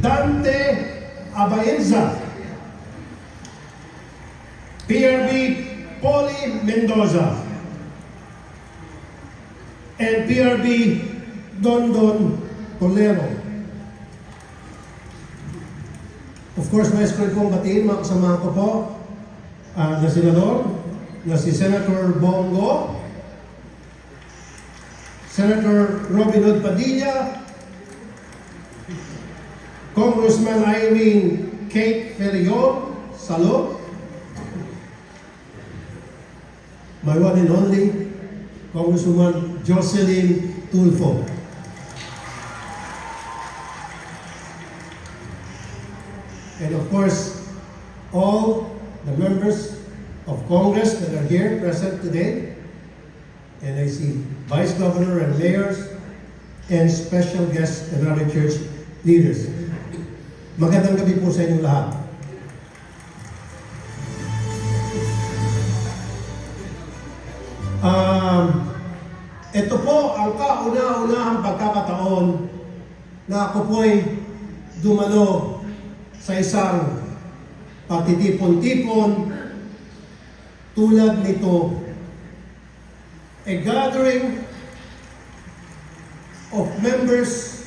Dante Abaenza. PRB Polly Mendoza. And PRB Dondon Tolero. Of course, nais ko rin pong batiin mga kasama ko po ah, na senador, na si Senator Bongo, Senator Robin Hood Padilla, Congressman Irene Kate Ferriol, Salo, my one and only, Congresswoman Jocelyn Tulfo. And of course, all the members of Congress that are here present today, and I see Vice Governor and mayors, and special guests and other church leaders. Magandang gabi po sa inyong lahat. Um, ito po ang kauna-unahang pagkakataon na ako po'y dumalo sa isang pagtitipon-tipon tulad nito. A gathering of members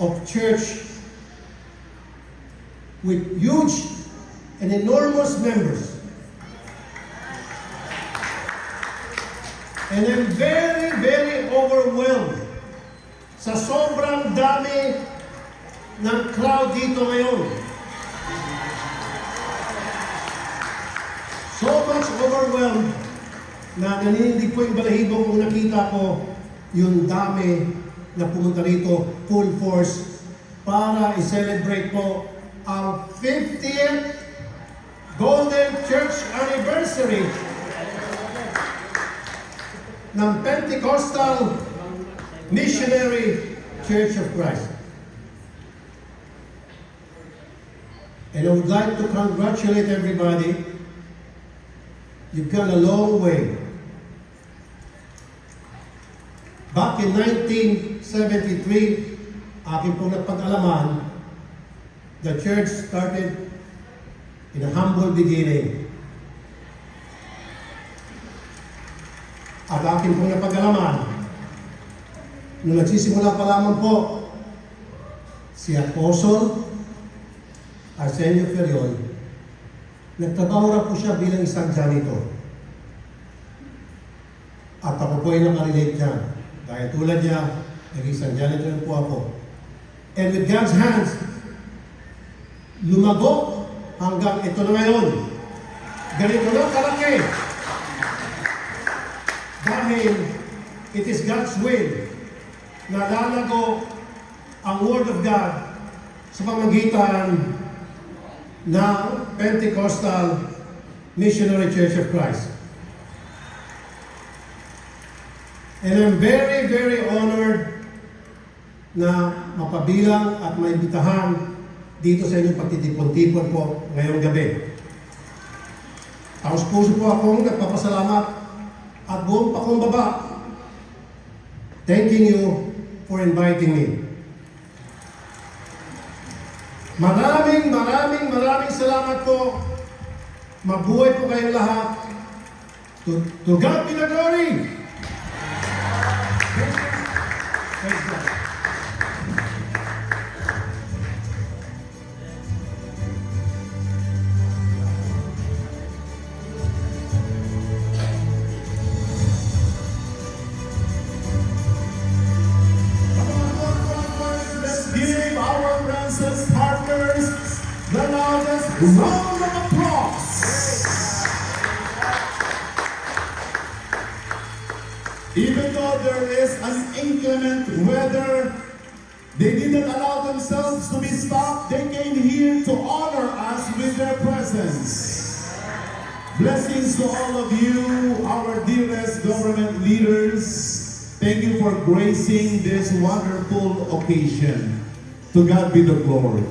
of church with huge and enormous members. And I'm very, very overwhelmed sa sobrang dami ng crowd dito ngayon. So much overwhelmed na naninindig po yung balahibo kung nakita ko yung dami na pumunta rito full force para i-celebrate po ang 50th Golden Church Anniversary ng Pentecostal Missionary Church of Christ. And I would like to congratulate everybody. You've gone a long way. Back in 1973, akin pong napag-alaman, the church started in a humble beginning. At akin pong napag-alaman, nung nagsisimula pa lamang po, si Apostol Arsenio Ferriol, nagtrabaho na po siya bilang isang janitor. At ako po ay nakarelate niya. Dahil tulad niya, naging isang janitor po ako. And with God's hands, lumago hanggang ito na ngayon. Ganito na kalaki. Dahil it is God's will na lalago ang Word of God sa pamagitan ng Pentecostal Missionary Church of Christ. And I'm very, very honored na mapabilang at maibitahan dito sa inyong pagtitipon-tipon po ngayong gabi. Taos puso po akong nagpapasalamat at buong pakumbaba thanking you for inviting me. Maraming, maraming, maraming salamat po. Mabuhay po kayong lahat. To, to God be the glory! Round of applause. Even though there is an inclement weather, they didn't allow themselves to be stopped. They came here to honor us with their presence. Blessings to all of you, our dearest government leaders. Thank you for gracing this wonderful occasion. To God be the glory.